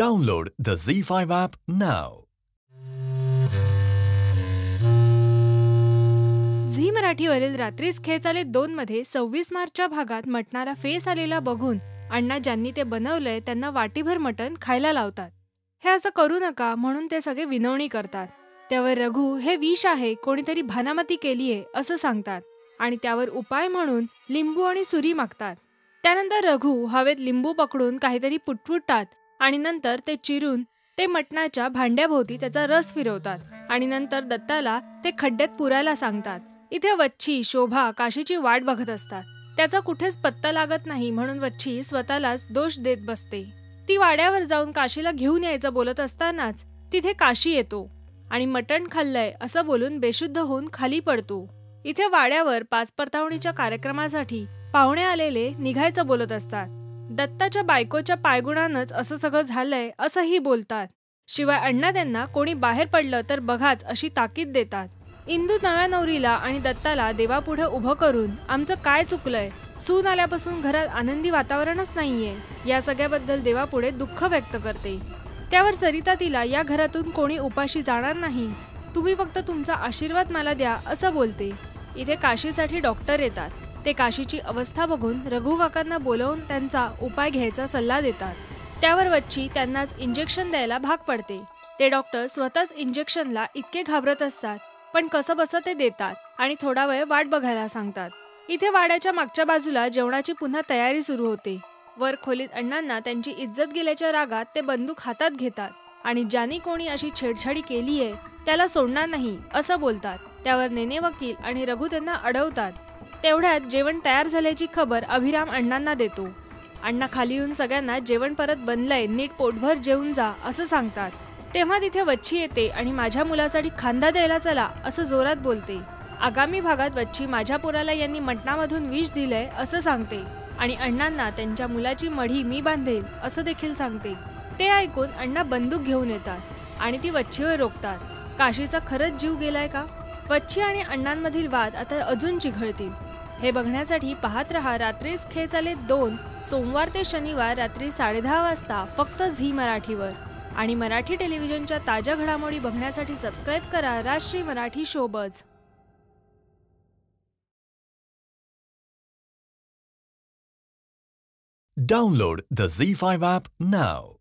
Download the Z5 app now. Zee मराठीवरील रात्रीच खेळ चाले दोन मध्ये सव्वीस मार्चच्या भागात मटणाला फेस आलेला बघून अण्णा ज्यांनी ते बनवलंय त्यांना वाटीभर मटण खायला लावतात. हे असं करू नका म्हणून ते सगळे विनवणी करतात. त्यावर रघु हे विष आहे कोणीतरी भानामती केलीये असं सांगतात. आणि त्यावर उपाय म्हणून लिंबू आणि सुरी मागतात. त्यानंतर रघु हवेत लिंबू पकडून काहीतरी पुटपुटतात आणि नंतर ते चिरून ते मटणाच्या भांड्याभोवती त्याचा रस फिरवतात आणि नंतर दत्ताला ते खड्ड्यात पुरायला सांगतात. इथे वच्छी शोभा काशीची वाट बघत असतात. त्याचा कुठेच पत्ता लागत नाही म्हणून वच्छी स्वतःलाच दोष देत बसते. ती वाड्यावर जाऊन काशीला घेऊन यायचं बोलत असतानाच तिथे काशी येतो आणि मटण खाल्लंय असं बोलून बेशुद्ध होऊन खाली पडतो. इथे वाड्यावर पाच परतावणीच्या कार्यक्रमासाठी पाहुणे आलेले निघायचं बोलत असतात. दत्ताच्या बायकोच्या पायगुणानंच असं सगळं झालंय असंही बोलतात. शिवाय अण्णा त्यांना कोणी बाहेर पडलं तर बघाच अशी ताकीद देतात. इंदू नव्या नवरीला आणि दत्ताला देवापुढे उभं करून आमचं काय चुकलंय? सून आल्यापासून घरात आनंदी वातावरणच नाहीये. या सगळ्याबद्दल देवापुढे दुःख व्यक्त करते. त्यावर सरिता तिला या घरातून कोणी उपाशी जाणार नाही. तुम्ही फक्त तुमचा आशीर्वाद मला द्या असं बोलते. इथे काशीसाठी डॉक्टर येतात. ते काशीची अवस्था बघून रघुकाकांना बोलवून त्यांचा उपाय घ्यायचा सल्ला देतात. त्यावर वच्ची त्यांनाच इंजेक्शन द्यायला भाग पडते. ते डॉक्टर स्वतःच इंजेक्शनला इतके घाबरत असतात पण कसं बसं ते देतात आणि थोडा वेळ वाट बघायला सांगतात. इथे वाड्याच्या मागच्या बाजूला जेवणाची पुन्हा तयारी सुरू होते. वर खोलीत अण्णांना त्यांची इज्जत गेल्याच्या रागात ते बंदूक हातात घेतात आणि ज्यांनी कोणी अशी छेडछाडी केली आहे त्याला सोडणार नाही असं बोलतात. त्यावर नेने वकील आणि रघु त्यांना अडवतात. तेवढ्यात जेवण तयार झाल्याची खबर अभिराम अण्णांना देतो. अण्णा खाली येऊन सगळ्यांना जेवण परत बनलंय नीट पोटभर जेवून जा असं सांगतात. तेव्हा तिथे वच्छी येते आणि माझ्या मुलासाठी खांदा द्यायला चला असं जोरात बोलते. आगामी भागात वच्छी माझ्या पोराला यांनी मटणामधून विष दिलंय असं सांगते. आणि अण्णांना त्यांच्या मुलाची मढी मी बांधेल असं देखील सांगते. ते ऐकून अण्णा बंदूक घेऊन येतात आणि ती वच्छीवर रोखतात. काशीचा खरंच जीव गेलाय का? वच्छी आणि अण्णांमधील वाद आता अजून चिघळतील. हे बघण्यासाठी पाहत रहा रात्रीच खेळ चाले दोन सोमवार ते शनिवार रात्री साडेदहा वाजता फक्त झी मराठीवर. आणि मराठी टेलिव्हिजनच्या ताज्या घडामोडी बघण्यासाठी सबस्क्राईब करा राष्ट्रीय Marathi showbiz. The Zee Z5 app now